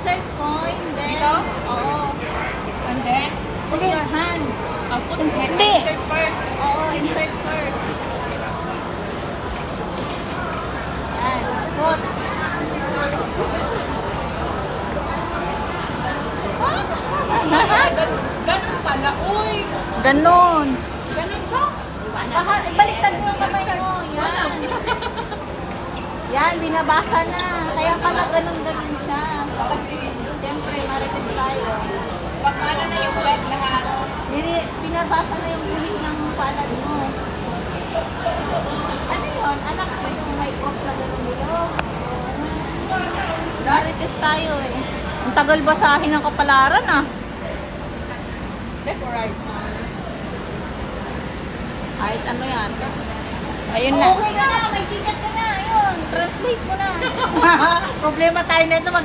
insert coin, then... Dito? Oo. And then? Put your hand. Uh, put hand. Insert first. Oo, insert first. Yan. Put. Ganon pala, uy! Ganon! Ganon ka? Baka, baliktad mo yung kamay mo. Yan. Yan, binabasa na. Kaya pala ganon ganon. Bini, binabasa na yung gulit ng palad mo. Ano yun? Anak mo yung may cross na ganun dito? Marites tayo eh. Ang tagal basahin ng kapalaran ah. Left or right? Kahit ano yan. Ayun na. Okay ka na, may ticket ka na. Ayun, translate mo na. Problema tayo na ito. Mag